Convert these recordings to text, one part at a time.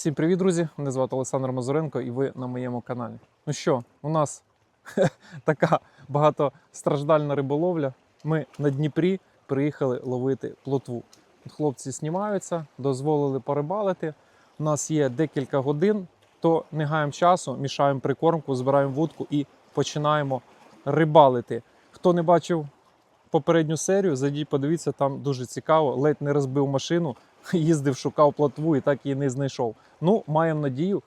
Всім привіт, друзі! Мене звати Олександр Мазуренко і ви на моєму каналі. Ну що, у нас така багатостраждальна риболовля. Ми на Дніпрі приїхали ловити плотву. От хлопці знімаються, дозволили порибалити. У нас є декілька годин, то не гаємо часу, мішаємо прикормку, збираємо вудку і починаємо рибалити. Хто не бачив попередню серію, зайдіть, подивіться, там дуже цікаво. Ледь не розбив машину, їздив, шукав плотву і так її не знайшов. Ну, маємо надію,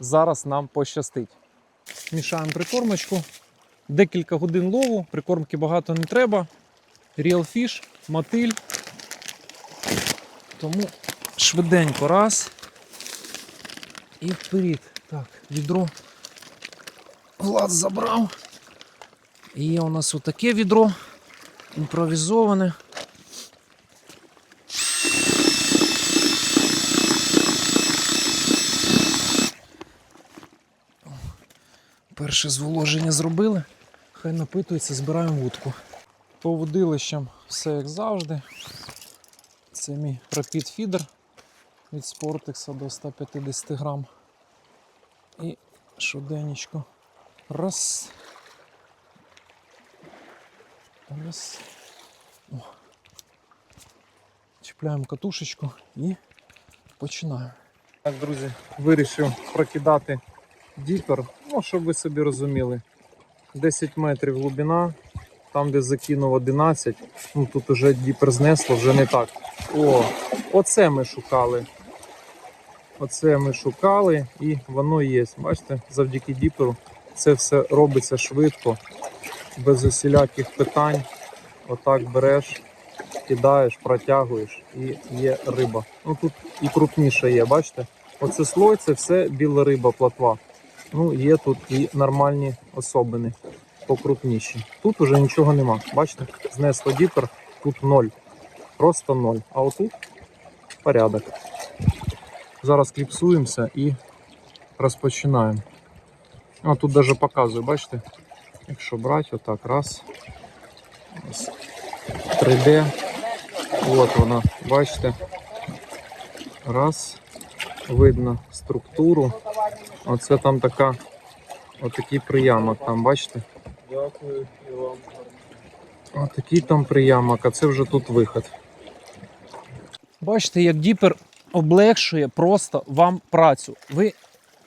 зараз нам пощастить. Мішаємо прикормочку. Декілька годин лову, прикормки багато не треба. Real fish, мотиль. Тому швиденько раз. І вперед. Так, відро Влад забрав. І є у нас отаке відро імпровізоване. Перше зволоження зробили. Хай напитується, збираємо вудку. По водилищам все як завжди. Це мій Rapid Feeder від Sportex до 150 грам. І швиденечко. Раз. Раз. О. Чіпляємо катушечку і починаємо. Так, друзі, вирішив прокидати діпер. Ну, щоб ви собі розуміли. 10 метрів глибина, там, де закинув 11, ну тут уже діпер знесло, вже не так. О, оце ми шукали. Оце ми шукали і воно є. Бачите, завдяки діперу це все робиться швидко, без усіляких питань. Отак береш, кидаєш, протягуєш і є риба. Ну тут і крупніше є, бачите? Оце слой це все біла риба, платва. Ну, є тут і нормальні особини покрупніші. Тут уже нічого нема. Бачите? Знесло діпер, тут ноль. Просто ноль. А отут порядок. Зараз кліпсуємося і розпочинаємо. А тут навіть показую, бачите? Якщо брати, отак, раз. Ось 3D. От вона, бачите. Раз. Видно структуру. Оце там така, отакий приямок там, бачите? Дякую і вам. Отакий там приямок, а це вже тут виход. Бачите, як діпер облегшує просто вам працю. Ви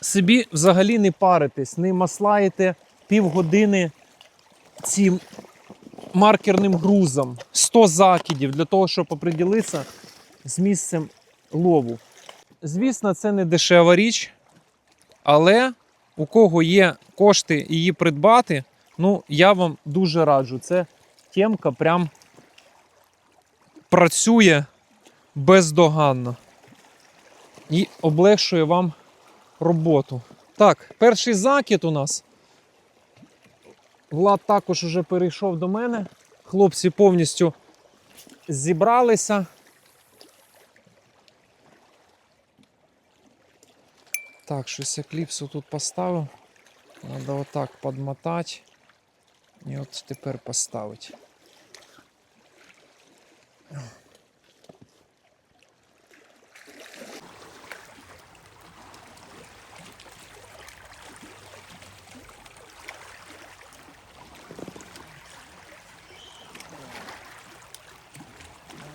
собі взагалі не паритесь, не маслаєте півгодини цим маркерним грузом. 100 закидів для того, щоб оприділитися з місцем лову. Звісно, це не дешева річ, але у кого є кошти її придбати, ну я вам дуже раджу. Це темка прям працює бездоганно і облегшує вам роботу. Так, перший закид у нас. Влад також вже перейшов до мене. Хлопці повністю зібралися. Так, щось я кліпсу тут поставив. Треба отак подмотати. І от тепер поставити.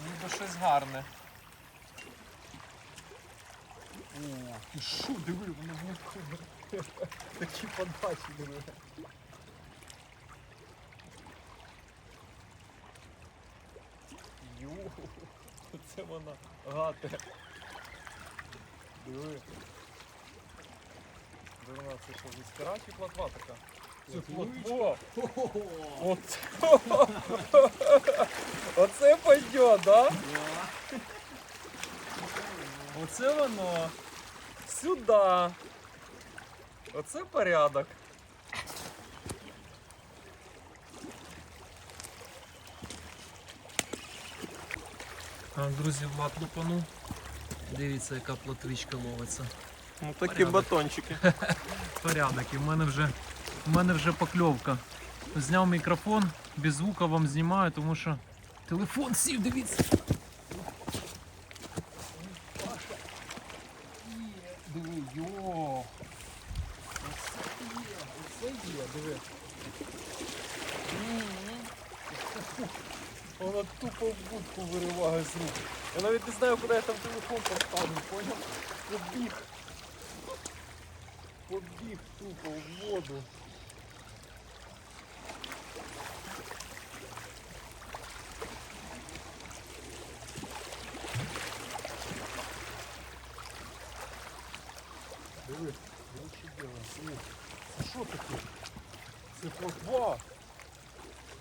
Ніби щось гарне. О, ти що, диви, воно знакоме. Такі подачі диви. Йо, це вона гате. Диви. Дурна, це що, віскара чи платва така? Це платва. Оце, Оце пойдет, да? Оце воно. Сюда. Оце порядок. Так, друзі, Влад лупанув. Дивіться, яка платвичка ловиться. Ну такі Порядок. батончики. Порядок. І в мене вже, в мене вже покльовка. Зняв мікрофон, без звука вам знімаю, тому що телефон сів, дивіться. Диви, йо. Оце є, оце є, диви. Вона тупо в будку вириває з рук. Я навіть не знаю, куди я там телефон поставлю, поняв? Побіг. Побіг тупо в воду. Диви, диви, що діло. Диви. Це що таке? Це плотва.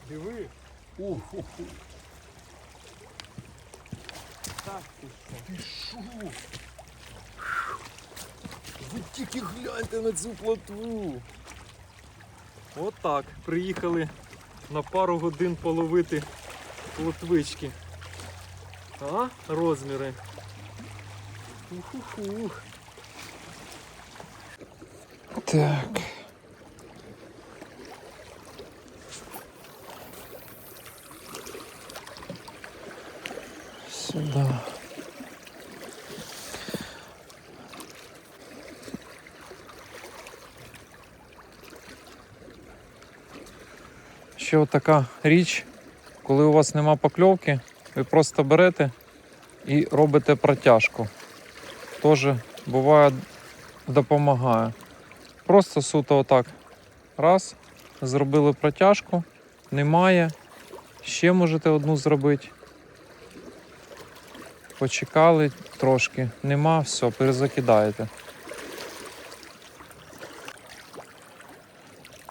Диви. Ух. Так ти що? Ти що? Ви тільки гляньте на цю плотву. От. Приїхали на пару годин половити плотвички. А? Розміри. Ух-ух-ух. Так. Сюда. Ще така річ, коли у вас нема покльовки, ви просто берете і робите протяжку. Теж буває допомагає. Просто суто отак. Раз, зробили протяжку, немає. Ще можете одну зробити. Почекали трошки, нема, все, перезакидаєте.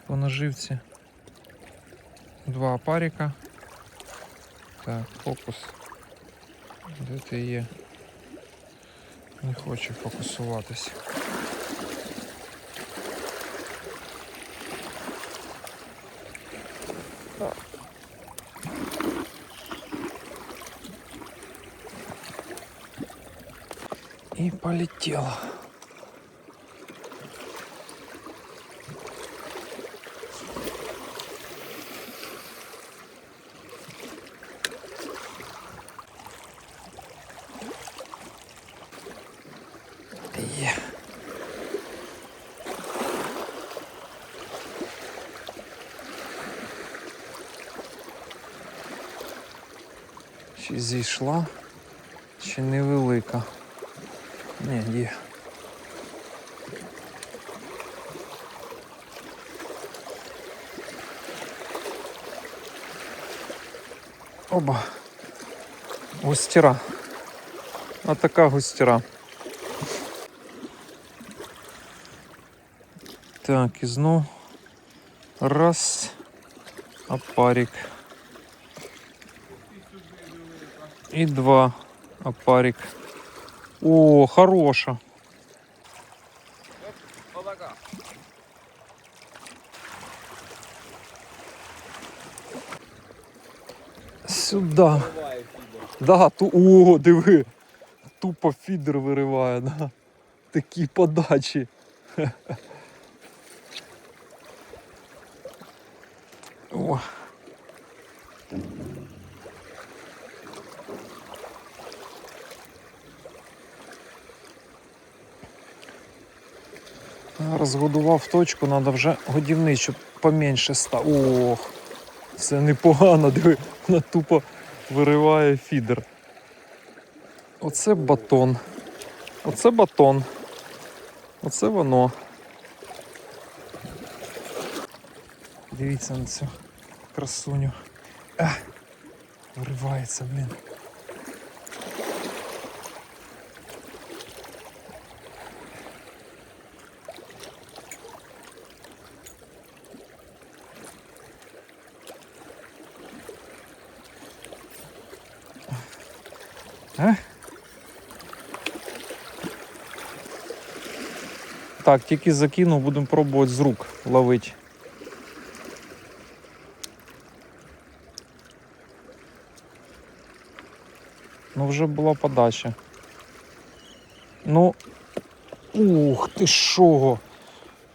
По наживці два опарика. Так, фокус. Де ти є? Не хоче фокусуватись. Так. И полетела. Є. Ще зійшла, ще невелика. Ні, є. Оба. Густіра. А така густіра. Так, і знов. Раз. Опарик. І два. Опарик. О, хороша. Сюда. Да, ту... О, диви. Тупо фідер вириває, да. Такі подачі. Розгодував точку, треба вже годівничу поменше став. Ох, це непогано, диви, вона тупо вириває фідер. Оце батон. Оце батон. Оце воно. Дивіться на цю красуню. А, виривається, блін. А? Так, тільки закинув, будемо пробувати з рук ловити. Ну, вже була подача. Ну. Ух ти що?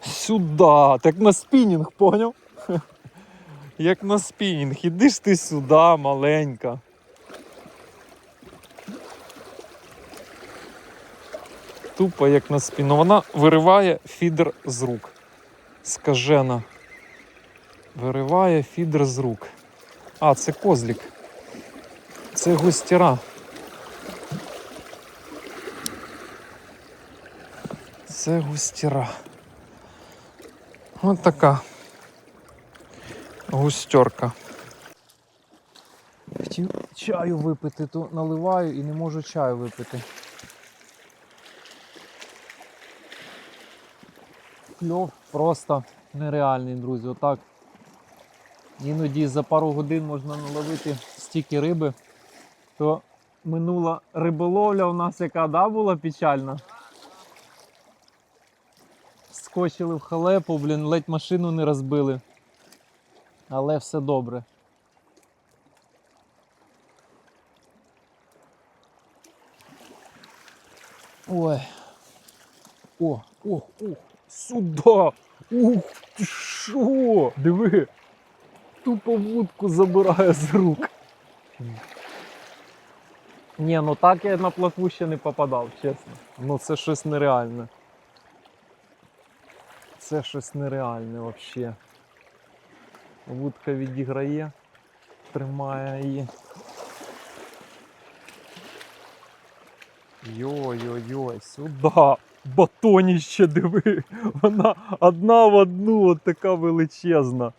Сюда. Так на спінінг, поняв? Як на спінінг. Іди ж ти сюди, маленька. Тупо як на спину. Вона вириває фідер з рук. Скажена. Вириває фідер з рук. А, це козлік. Це густіра. Це густіра. Ось така густерка. Чаю випити, то наливаю і не можу чаю випити. Кльов просто нереальний, друзі. Отак. Іноді за пару годин можна наловити стільки риби, то минула риболовля у нас яка да, була печальна. Скочили в халепу, блін, ледь машину не розбили. Але все добре. Ой. О, о, о, сюда! Ух ти що? Диви! Тупо вудку забирає з рук. Ні, ну так я на плотву ще не попадав, чесно. Ну це щось нереальне. Це щось нереальне взагалі. Вудка відіграє, тримає її. Йой-йой-йой, сюди! Батоніще диви! Вона одна в одну, от така величезна.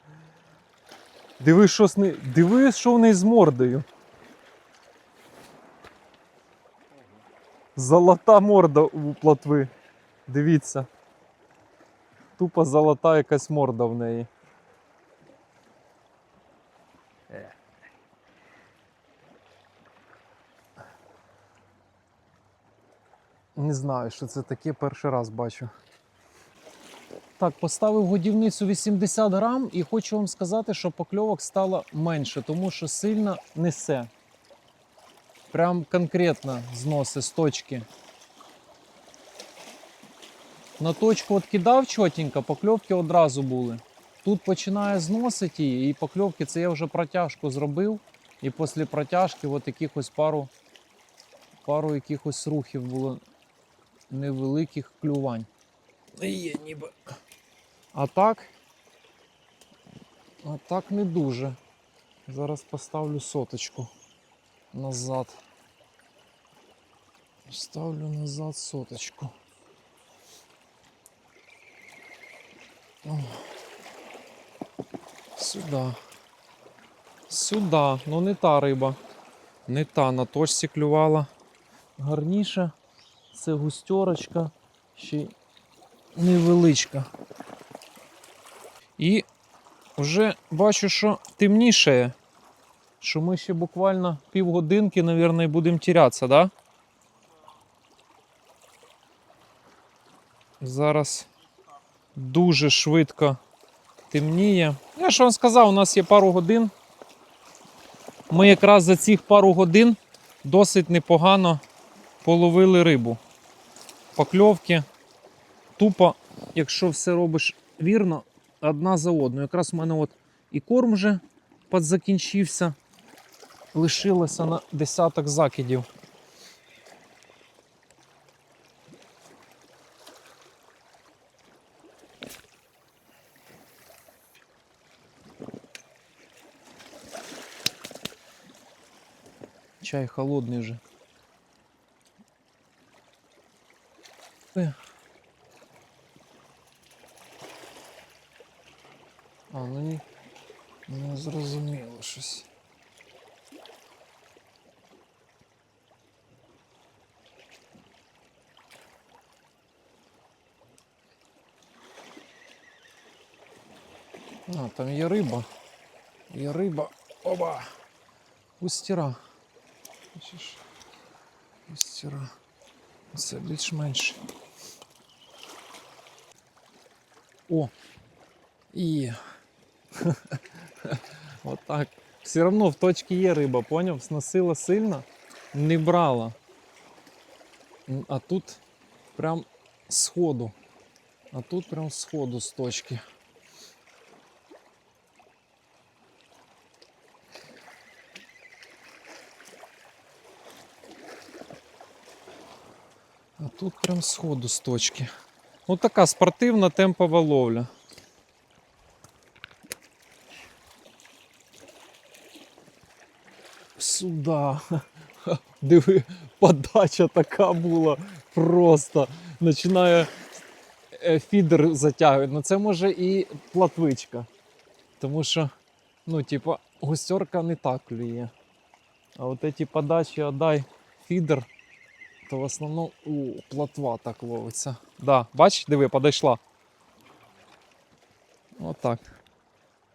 Диви, що з нею. Диви, що в неї з мордою. Золота морда у плотви. Дивіться. Тупо золота якась морда в неї. Не знаю, що це таке, перший раз бачу. Так, поставив годівницю 80 грам і хочу вам сказати, що покльовок стало менше, тому що сильно несе. Прям конкретно зноси з точки. На точку от кидав чотенько, покльовки одразу були. Тут починає зносити її, і покльовки це я вже протяжку зробив. І після протяжки от якихось пару, пару якихось рухів було невеликих клювань. Є ніби. А так. А так не дуже. Зараз поставлю соточку назад. Ставлю назад соточку. О. Сюди. Сюди. Ну не та риба. Не та на точці клювала. Гарніше. Це густерочка. Ще невеличка. І вже бачу, що темнішає. Що ми ще буквально півгодинки, мабуть, будемо тірятися, да? Зараз дуже швидко темніє. Я ж вам сказав, у нас є пару годин. Ми якраз за цих пару годин досить непогано половили рибу. Покльовки. Тупо, якщо все робиш вірно, одна за одною. Якраз в мене от і корм вже підзакінчився. Лишилося на десяток закидів. Чай холодний вже. Е. А, ну ні. Не зрозуміло щось. А, там є риба. Є риба. Оба! Устіра. Бачиш? Устіра. Це більш-менш. О! І. Отак. Все одно в точці є риба, поняв? Сносила сильно, не брала. М, А тут прям сходу. А тут прям сходу з точки. А тут прям сходу з точки. Ось така спортивна темпова ловля. Сюда. Ха, Диви, подача така була просто. Починає е, фідер затягувати. Ну це може і платвичка. Тому що, ну, типа, густерка не так клює. А от ці подачі отдай фідер, то в основному у платва так ловиться. Да, бач, диви, подійшла. Отак.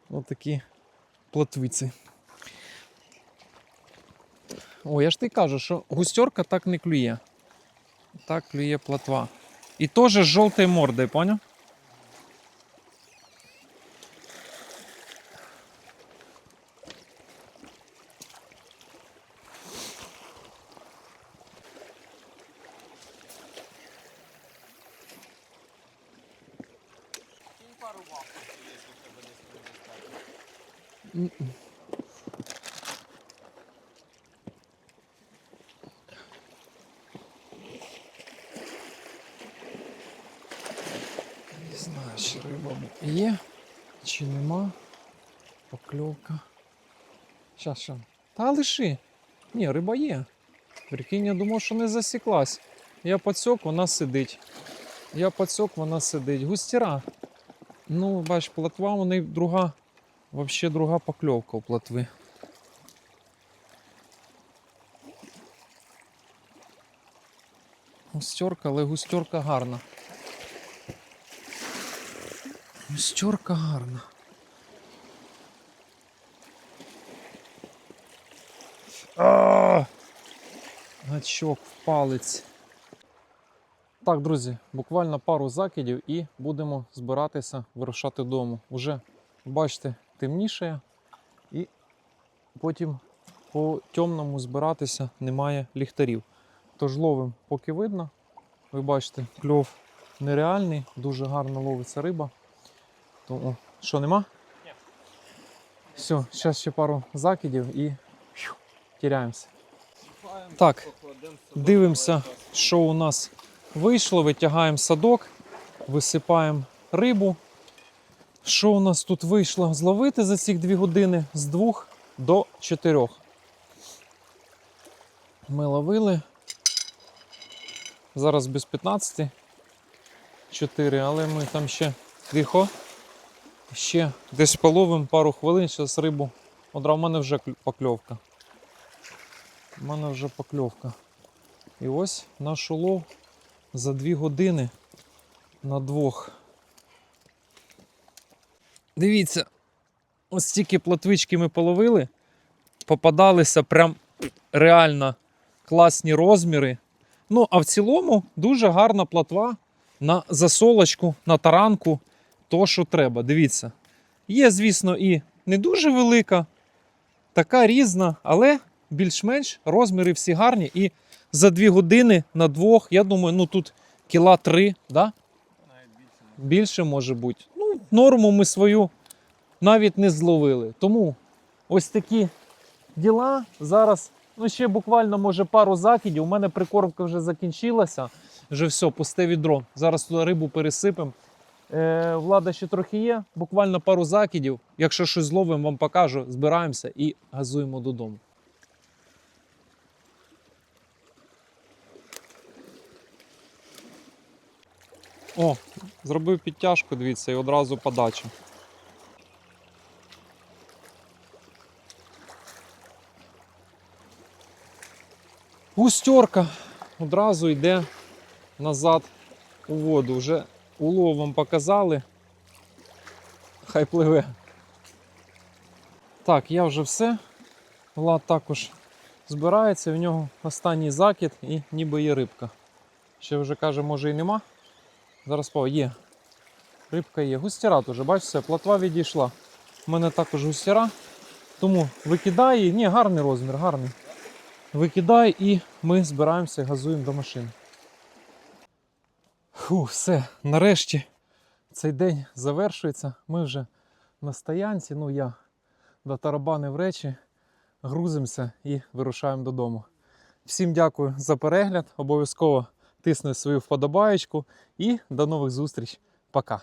Отакі платвиці. О, я ж ти кажу, що густерка так не клює. Так клює платва. І теж з жовтою мордою, поняв? М-м. Не знаю, чи риба є, чи нема. Покльовка. Щас, щас. Та лиши. Ні, риба є. Прикинь, я думав, що не засіклась. Я пацьок, вона сидить. Я пацьок, вона сидить. Густіра. Ну, бач, платва у неї друга. Вообще друга покльовка у платви. Густерка, але густерка гарна. Густерка гарна. А! Гачок в палець. Так, друзі, буквально пару закидів і будемо збиратися вирушати додому. Уже, бачите, темніше і потім по темному збиратися немає ліхтарів. Тож ловимо, поки видно. Ви бачите, кльов нереальний, дуже гарно ловиться риба. Тому що нема? Ні. Все, зараз ще пару закидів і тіряємося. Так, дивимося, що у нас вийшло. Витягаємо садок, висипаємо рибу. Що у нас тут вийшло зловити за ці дві години з 2 до 4. Ми ловили. Зараз без 15. 4, але ми там ще тихо. Ще десь половимо пару хвилин, зараз рибу. Одра, в мене вже покльовка. У мене вже покльовка. І ось наш улов за 2 години на двох. Дивіться, ось стільки платвички ми половили, попадалися прям реально класні розміри. Ну, а в цілому дуже гарна платва на засолочку, на таранку, то, що треба. Дивіться. Є, звісно, і не дуже велика, така різна, але більш-менш розміри всі гарні. І за 2 години на двох, я думаю, ну тут кіла 3, да? Більше може бути. Ну, норму ми свою навіть не зловили. Тому ось такі діла. Зараз, ну ще буквально, може, пару закидів. У мене прикормка вже закінчилася. Вже все, пусте відро. Зараз туди рибу пересипемо. Е, влада ще трохи є, буквально пару закидів. Якщо щось зловимо, вам покажу. Збираємося і газуємо додому. О, зробив підтяжку, дивіться, і одразу подача. Густерка одразу йде назад у воду. Вже улов вам показали. Хай пливе. Так, я вже все. Влад також збирається, в нього останній закид і ніби є рибка. Ще вже каже, може і нема. Зараз по є. Рибка є. Густяра теж, бачите, платва відійшла. У мене також густяра. Тому викидай. Ні, гарний розмір, гарний. Викидай і ми збираємося, газуємо до машини. Фу, все, нарешті цей день завершується. Ми вже на стоянці. Ну, я до тарабани в речі, грузимося і вирушаємо додому. Всім дякую за перегляд. Обов'язково тисни свою вподобаєчку і до нових зустріч. Пока.